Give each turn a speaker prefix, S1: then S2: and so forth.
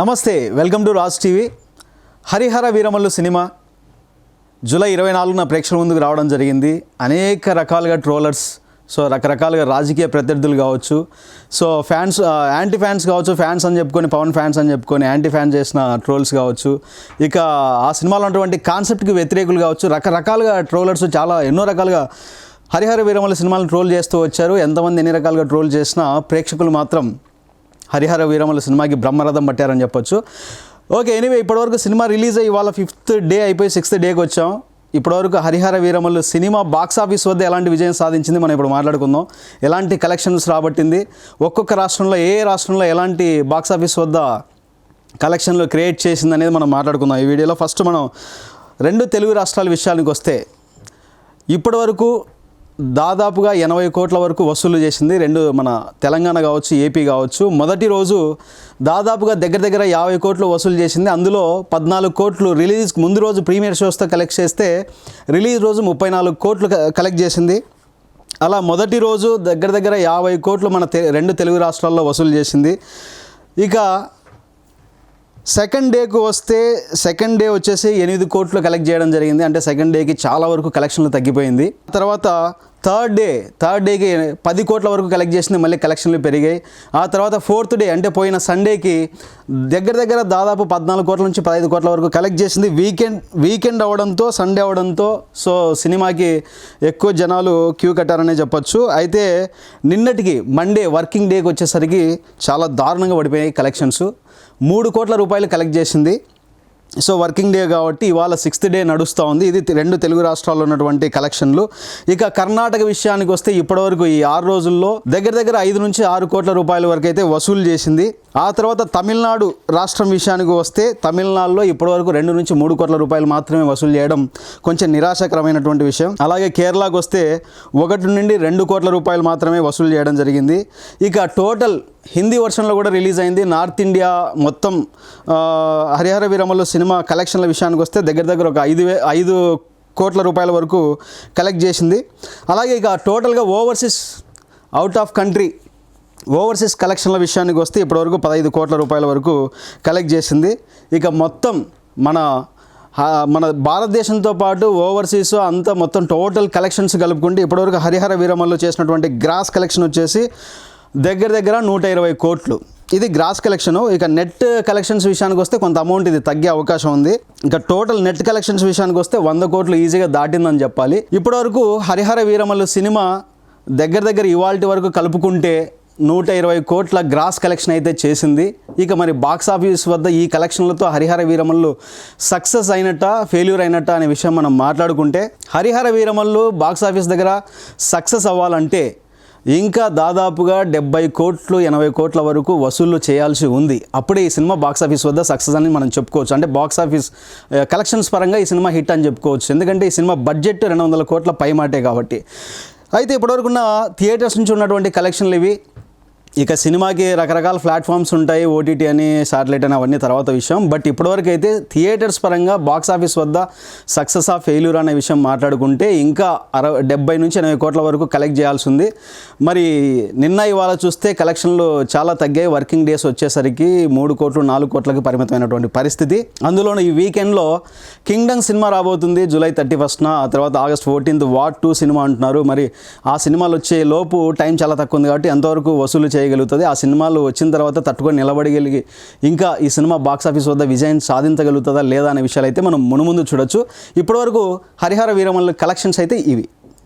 S1: నమస్తే welcome to Raj TV. Hari Hara Veera Mallu cinema July ఇరవై నాలుగున ప్రేక్షకుల ముందుకు రావడం జరిగింది. అనేక రకాలుగా ట్రోలర్స్ సో రకరకాలుగా రాజకీయ ప్రత్యర్థులు కావచ్చు సో ఫ్యాన్స్ యాంటీ ఫ్యాన్స్ కావచ్చు ఫ్యాన్స్ అని చెప్పుకొని పవన్ ఫ్యాన్స్ అని చెప్పుకొని యాంటీ ఫ్యాన్ చేసిన ట్రోల్స్ కావచ్చు ఇక ఆ సినిమాలో ఉన్నటువంటి కాన్సెప్ట్కి వ్యతిరేకులు కావచ్చు రకరకాలుగా ట్రోలర్స్ చాలా ఎన్నో రకాలుగా హరిహర వీరమల సినిమాలను ట్రోల్ చేస్తూ వచ్చారు. ఎంతమంది ఎన్ని రకాలుగా ట్రోల్ చేసినా ప్రేక్షకులు మాత్రం హరిహర వీరముల సినిమాకి బ్రహ్మరథం పట్టారని చెప్పొచ్చు. ఓకే ఎనీవే ఇప్పటివరకు సినిమా రిలీజ్ అయ్యి వాళ్ళ ఫిఫ్త్ డే అయిపోయి సిక్స్త్ డేకి వచ్చాం. ఇప్పటివరకు Hari Hara Veera Mallu cinema box office వద్ద ఎలాంటి విజయం సాధించింది మనం ఇప్పుడు మాట్లాడుకుందాం. ఎలాంటి కలెక్షన్స్ రాబట్టింది ఒక్కొక్క రాష్ట్రంలో ఏ ఏ రాష్ట్రంలో ఎలాంటి బాక్స్ ఆఫీస్ వద్ద కలెక్షన్లు క్రియేట్ చేసింది అనేది మనం మాట్లాడుకుందాం. ఈ వీడియోలో ఫస్ట్ మనం రెండు తెలుగు రాష్ట్రాల విషయానికి వస్తే ఇప్పటివరకు దాదాపుగా ఎనభై కోట్ల వరకు వసూలు చేసింది రెండు మన తెలంగాణ కావచ్చు ఏపీ కావచ్చు. మొదటి రోజు దాదాపుగా దగ్గర దగ్గర యాభై కోట్లు వసూలు చేసింది. అందులో పద్నాలుగు కోట్లు రిలీజ్ ముందు రోజు ప్రీమియర్ షోస్తో కలెక్ట్ చేస్తే రిలీజ్ రోజు ముప్పై నాలుగు కోట్లు క- కలెక్ట్ చేసింది. అలా మొదటి రోజు దగ్గర దగ్గర యాభై కోట్లు మన తె రెండు తెలుగు రాష్ట్రాల్లో వసూలు చేసింది. ఇక సెకండ్ డేకు వస్తే సెకండ్ డే వచ్చేసి ఎనిమిది కోట్లు కలెక్ట్ చేయడం జరిగింది. అంటే సెకండ్ డేకి చాలా వరకు కలెక్షన్లు తగ్గిపోయింది. తర్వాత థర్డ్ డే థర్డ్ డేకి పది కోట్ల వరకు కలెక్ట్ చేసింది మళ్ళీ కలెక్షన్లు పెరిగాయి. ఆ తర్వాత ఫోర్త్ డే అంటే పోయిన సండేకి దగ్గర దగ్గర దాదాపు పద్నాలుగు కోట్ల నుంచి పదహైదు కోట్ల వరకు కలెక్ట్ చేసింది. వీకెండ్ వీకెండ్ అవడంతో సండే అవడంతో సో సినిమాకి ఎక్కువ జనాలు క్యూ కట్టారనే చెప్పొచ్చు. అయితే నిన్నటికి మండే వర్కింగ్ డేకి వచ్చేసరికి చాలా దారుణంగా పడిపోయాయి కలెక్షన్స్ మూడు కోట్ల రూపాయలు కలెక్ట్ చేసింది. సో వర్కింగ్ డే కాబట్టి ఇవాళ సిక్స్త్ డే నడుస్తూ ఉంది. ఇది రెండు తెలుగు రాష్ట్రాల్లో ఉన్నటువంటి కలెక్షన్లు. ఇక కర్ణాటక విషయానికి వస్తే ఇప్పటివరకు ఈ ఆరు రోజుల్లో దగ్గర దగ్గర ఐదు నుంచి ఆరు కోట్ల రూపాయల వరకు అయితే వసూలు చేసింది. ఆ తర్వాత తమిళనాడు రాష్ట్రం విషయానికి వస్తే తమిళనాడులో ఇప్పటివరకు రెండు నుంచి మూడు కోట్ల రూపాయలు మాత్రమే వసూలు చేయడం కొంచెం నిరాశకరమైనటువంటి విషయం. అలాగే కేరళకు వస్తే ఒకటి నుండి రెండు కోట్ల రూపాయలు మాత్రమే వసూలు చేయడం జరిగింది. ఇక టోటల్ హిందీ వర్షన్లో కూడా రిలీజ్ అయింది. నార్త్ ఇండియా మొత్తం హరిహర వీరమల్లు సినిమా కలెక్షన్ల విషయానికి వస్తే దగ్గర దగ్గర ఒక ఐదు వే ఐదు కోట్ల రూపాయల వరకు కలెక్ట్ చేసింది. అలాగే ఇక టోటల్గా overseas out of country overseas కలెక్షన్ల విషయానికి వస్తే ఇప్పటివరకు పదహైదు కోట్ల రూపాయల వరకు కలెక్ట్ చేసింది. ఇక మొత్తం మన మన భారతదేశంతో పాటు ఓవర్సీస్ అంతా మొత్తం టోటల్ కలెక్షన్స్ కలుపుకుంటే ఇప్పటివరకు హరిహర వీరమల్లు చేసినటువంటి గ్రాస్ కలెక్షన్ వచ్చేసి దగ్గర దగ్గర నూట ఇరవై కోట్లు. ఇది గ్రాస్ కలెక్షన్. ఇక నెట్ కలెక్షన్స్ విషయానికి వస్తే కొంత అమౌంట్ ఇది తగ్గే అవకాశం ఉంది. ఇంకా టోటల్ నెట్ కలెక్షన్స్ విషయానికి వస్తే వంద కోట్లు ఈజీగా దాటిందని చెప్పాలి. ఇప్పటివరకు హరిహర వీరమల్లు సినిమా దగ్గర దగ్గర ఇవాల్టి వరకు కలుపుకుంటే నూట ఇరవై కోట్ల గ్రాస్ కలెక్షన్ అయితే చేసింది. ఇక మరి బాక్స్ ఆఫీస్ వద్ద ఈ కలెక్షన్లతో హరిహర వీరమల్లు సక్సెస్ అయినట్ట ఫెయిల్యూర్ అయినట్ట అనే విషయం మనం మాట్లాడుకుంటే హరిహర వీరమల్లు బాక్స్ ఆఫీస్ దగ్గర సక్సెస్ అవ్వాలంటే ఇంకా దాదాపుగా డెబ్బై కోట్లు ఎనభై కోట్ల వరకు వసూళ్ళు చేయాల్సి ఉంది. అప్పుడే ఈ సినిమా బాక్స్ ఆఫీస్ వద్ద సక్సెస్ అని మనం చెప్పుకోవచ్చు. అంటే బాక్స్ ఆఫీస్ కలెక్షన్స్ పరంగా ఈ సినిమా హిట్ అని చెప్పుకోవచ్చు. ఎందుకంటే ఈ సినిమా బడ్జెట్ రెండు వందల కోట్ల పైమాటే కాబట్టి. అయితే ఇప్పటివరకు ఉన్న థియేటర్స్ నుంచి ఉన్నటువంటి కలెక్షన్లు ఇవి. ఇక సినిమాకి రకరకాల ప్లాట్ఫామ్స్ ఉంటాయి ఓటీటీ అని శాటిలైట్ అని అవన్నీ తర్వాత విషయం. బట్ ఇప్పటివరకు అయితే థియేటర్స్ పరంగా బాక్స్ ఆఫీస్ వద్ద సక్సెస్ ఆఫ్ ఫెయిల్యూర్ అనే విషయం మాట్లాడుకుంటే ఇంకా అరవై డెబ్బై నుంచి ఎనభై కోట్ల వరకు కలెక్ట్ చేయాల్సి ఉంది. మరి నిన్న ఇవాళ చూస్తే కలెక్షన్లు చాలా తగ్గాయి. వర్కింగ్ డేస్ వచ్చేసరికి మూడు కోట్లు నాలుగు కోట్లకి పరిమితమైనటువంటి పరిస్థితి. అందులోనూ ఈ వీకెండ్లో కింగ్డమ్ సినిమా రాబోతుంది జూలై థర్టీ ఫస్ట్న. ఆ తర్వాత August fourteenth War two cinema అంటున్నారు. మరి ఆ సినిమాలు వచ్చే లోపు టైం చాలా తక్కువ ఉంది కాబట్టి ఎంతవరకు వసూలు చేయగలుగుతుంది. ఆ సినిమాలు వచ్చిన తర్వాత తట్టుకొని నిలబడగలిగి ఇంకా ఈ సినిమా బాక్స్ ఆఫీస్ వద్ద విజయం సాధించగలుగుతుందా లేదా అనే విషయాలు అయితే మనం మునుముందు చూడొచ్చు. ఇప్పటివరకు హరిహర వీరమల్లు కలెక్షన్స్ అయితే ఇవి.